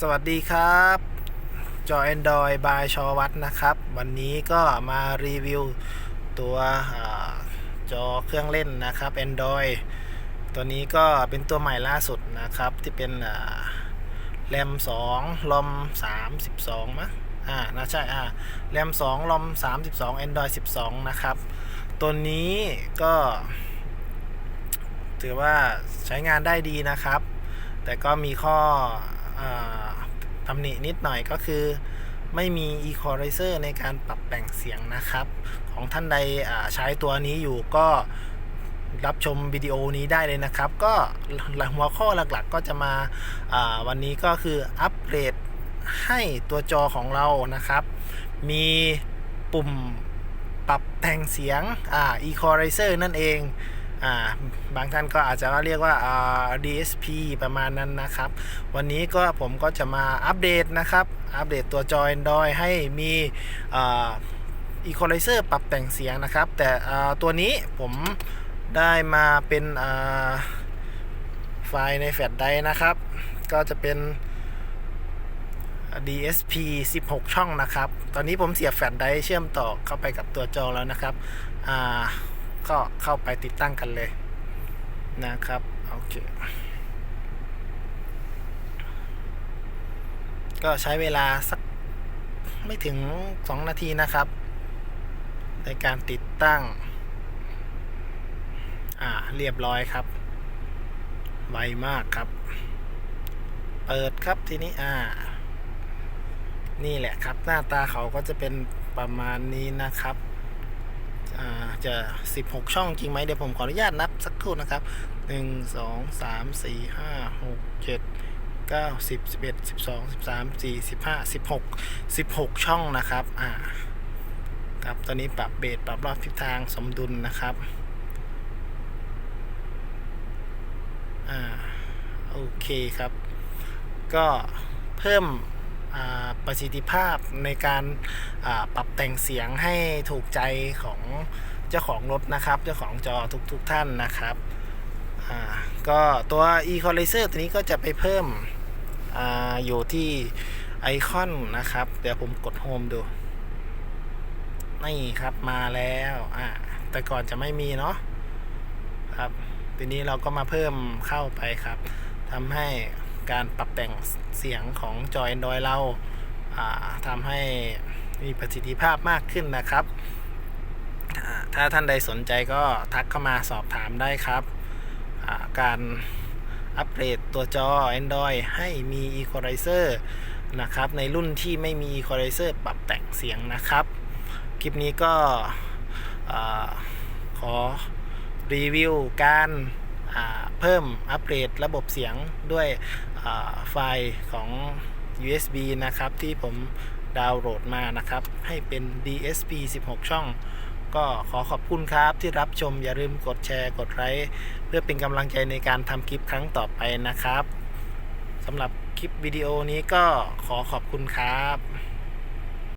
สวัสดีครับจอ Android บายชอวัตนะครับ วันนี้ก็มารีวิวตัวจอเครื่องเล่นนะครับ Android ตัวนี้ก็เป็นตัวใหม่ล่าสุดนะครับ ที่เป็นแรม2ลอม32มั้งอ่าน่าใช่อ่าแรม2ลอม32 Android 12 นะครับ ตัวนี้ก็ ถือว่าใช้งานได้ดีนะครับ แต่ก็มีข้อ ตำหนินิดหน่อยก็คือไม่มี Equalizer ในการปรับแต่งเสียงนะครับ ของท่านใดใช้ตัวนี้อยู่ก็รับชมวิดีโอนี้ได้เลยนะครับ ก็หัวข้อหลักๆก็จะมาาวันนี้ก็คืออัปเกรดให้ตัวจอของเรานะครับ มีปุ่มปรับแต่งเสียงอ่า Equalizer นั่นเอง อ่าบางท่านก็อาจจะเรียกว่าอ่า DSP ประมาณนั้นนะครับ วันนี้ก็ผมก็จะมาอัปเดตนะครับ อัปเดตตัวจอ Android ให้มีอ่า Equalizer ปรับแต่งเสียงนะครับ แต่ตัวนี้ผมได้มาเป็นไฟล์ในแฟลชไดร์นะครับ ก็จะเป็น DSP 16 ช่องนะครับ ตอนนี้ผมเสียบแฟลชไดร์เชื่อมต่อเข้าไปกับตัวจอแล้วนะครับ ก็เข้าไปติดตั้งกันเลยนะครับ โอเค ก็ใช้เวลาสักไม่ถึง 2 นาทีนะครับ ในการติดตั้ง อ่า เรียบร้อยครับ ไวมากครับ เปิดครับทีนี้ อ่า นี่แหละครับ หน้าตาเขาก็จะเป็นประมาณนี้นะครับ จะ 16 ช่องจริงไหมเดี๋ยวผมขออนุญาตนับสักครู่นะครับ 1 2 3 4 5 6 7 9 10 11 12 13 14 15 16 16 ช่องนะครับอ่าครับตอนนี้ปรับเบสปรับรอบทิศทางสมดุลนะครับอ่าโอเคครับ ก็เพิ่ม ประสิทธิภาพในการปรับแต่งเสียงให้ถูกใจของเจ้าของรถนะครับ เจ้าของจอทุกๆทท่านนะครับก็ตัว Equalizer ตัวนี้ก็จะไปเพิ่มออยู่ที่ไอคอนนะครับ เดี๋ยวผมกดโฮมดู นี่ครับมาแล้วอ่าแต่ก่อนจะไม่มีเนาะครับ ทีนี้เราก็มาเพิ่มเข้าไปครับทำให้ การปรับแต่งเสียงของจอ Android เราทำให้มีประสิทธิภาพมากขึ้นนะครับ ถ้าท่านใดสนใจก็ทักเข้ามาสอบถามได้ครับ การอัปเกรดตัวจอ Android ให้มี Equalizer นะครับ ในรุ่นที่ไม่มี Equalizer ปรับแต่งเสียงนะครับ คลิปนี้ก็ขอรีวิวการเพิ่มอัปเกรดระบบเสียงด้วย ไฟล์ของ USB นะครับ ที่ผมดาวน์โหลดมานะครับ ให้เป็น DSP 16 ช่อง ก็ขอขอบคุณครับที่รับชมอย่าลืมกดแชร์กดไลค์เพื่อเป็นกำลังใจในการทำคลิปครั้งต่อไปนะครับสำหรับคลิปวิดีโอนี้ก็ขอขอบคุณครับ